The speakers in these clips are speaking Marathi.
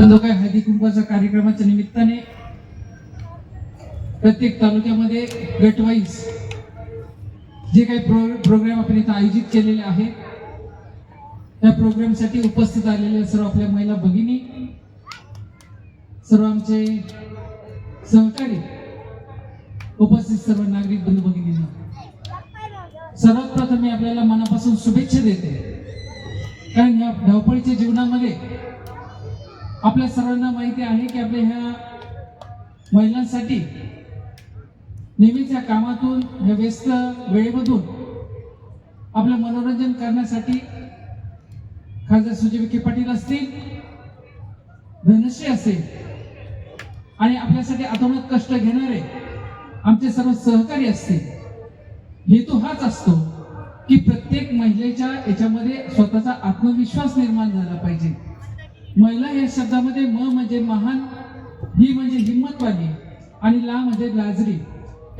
आपण जो काही हळदी कुंकवाच्या कार्यक्रमाच्या निमित्ताने प्रत्येक तालुक्यामध्ये गटवाईज जे काही प्रो प्रोग्राम आपण इथं आयोजित केलेले आहेत त्या प्रोग्रामसाठी उपस्थित आलेल्या सर्व आपल्या महिला भगिनी सर्व आमचे सहकारी उपस्थित सर्व नागरिक बंधू भगिनींना सर्वात प्रथम मी आपल्याला मनापासून शुभेच्छा देते. कारण या धावपळीच्या जीवनामध्ये आपल्या सर्वांना माहिती आहे की आपल्या ह्या महिलांसाठी नेहमीच्या कामातून ह्या व्यस्त वेळेमधून आपलं मनोरंजन करण्यासाठी खासदार सुजय विखे पाटील असतील धनश्री असेल आणि आपल्यासाठी आतोनात कष्ट घेणारे आमचे सर्व सहकारी असतील हेतू हाच असतो की प्रत्येक महिलेच्या याच्यामध्ये स्वतःचा आत्मविश्वास निर्माण झाला पाहिजे. महिला या शब्दामध्ये म म्हणजे महान ही म्हणजे हिंमतवाली आणि ला म्हणजे लाजरी.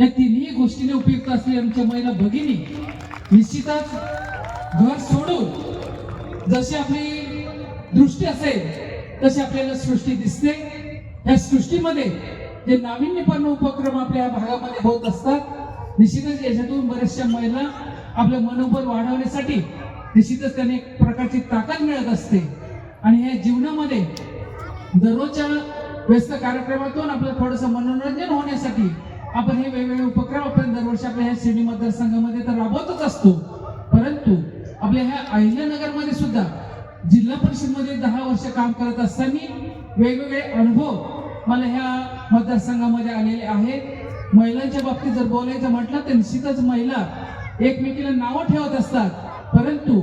या तिन्ही गोष्टीने उपयुक्त असलेली आमच्या महिला भगिनी निश्चितच घर सोडून जशी आपली दृष्टी असेल तशी आपल्याला सृष्टी दिसते. या सृष्टीमध्ये जे नाविन्यपूर्ण उपक्रम आपल्या भागामध्ये होत असतात निश्चितच याच्यातून बऱ्याचशा महिला आपलं मनोबल वाढवण्यासाठी निश्चितच त्यांनी एक प्रकारची ताकद मिळत असते. आणि हे जीवनामध्ये दररोजच्या व्यस्त कार्यक्रमातून आपलं थोडंसं मनोरंजन होण्यासाठी आपण हे वेगवेगळे उपक्रम आपण दरवर्षी आपल्या ह्या शिर्डी मतदारसंघामध्ये तर राबवतच असतो. परंतु आपल्या ह्या अहिल्यानगरमध्ये सुद्धा जिल्हा परिषदमध्ये दहा वर्ष काम करत असताना वेगवेगळे अनुभव मला ह्या मतदारसंघामध्ये आलेले आहेत. महिलांच्या बाबतीत जर बोलायचं म्हटलं तर निश्चितच महिला एकमेकीला नावं ठेवत असतात. परंतु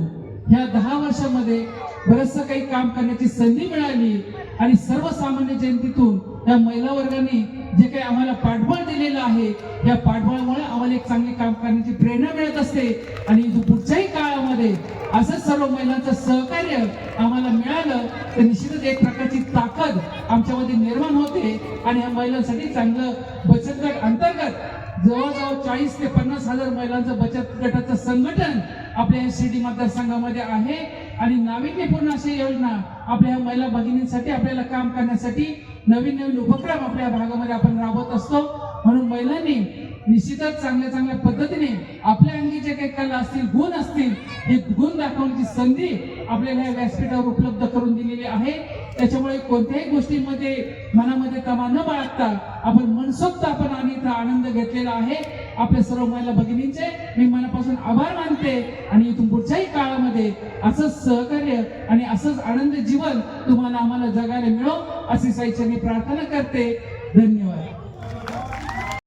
ह्या दहा वर्षामध्ये बरचसं काही काम करण्याची संधी मिळाली आणि सर्वसामान्य जयंतीतून या महिला वर्गाने जे काही आम्हाला पाठबळ दिलेलं आहे या पाठबळामुळे आम्हाला एक चांगले काम करण्याची प्रेरणा मिळत असते. आणि पुढच्याही काळामध्ये असंच सर्व महिलांचं सहकार्य आम्हाला मिळालं तर निश्चितच एक प्रकारची ताकद आमच्यामध्ये निर्माण होते. आणि या महिलांसाठी चांगलं बचत गट अंतर्गत जवळजवळ चाळीस ते पन्नास हजार महिलांचं बचत गटाचं संघटन आपल्या या शिर्डी मतदारसंघामध्ये आहे आणि नाविन्यपूर्ण अशी योजना आपल्या महिला भगिनींसाठी आपल्याला काम करण्यासाठी नवीन नवीन उपक्रम आपल्या भागामध्ये आपण राबवत असतो. म्हणून महिलांनी निश्चितच चांगल्या चांगल्या पद्धतीने आपल्या अंगी जे काही कला असतील गुण असतील हे गुण दाखवण्याची संधी आपल्याला या व्यासपीठावर उपलब्ध करून दिलेली आहे. त्याच्यामुळे कोणत्याही गोष्टींमध्ये मनामध्ये तमा न बाळगता आपण मनसोक्त आपण आणि इथं आनंद घेतलेला आहे. आपल्या सर्व महिला भगिनींचे मी मनापासून आभार मानते आणि इथून पुढच्याही काळामध्ये असंच सहकार्य आणि असंच आनंद जीवन तुम्हाला आम्हाला जगायला मिळो अशी मी प्रार्थना करते. धन्यवाद.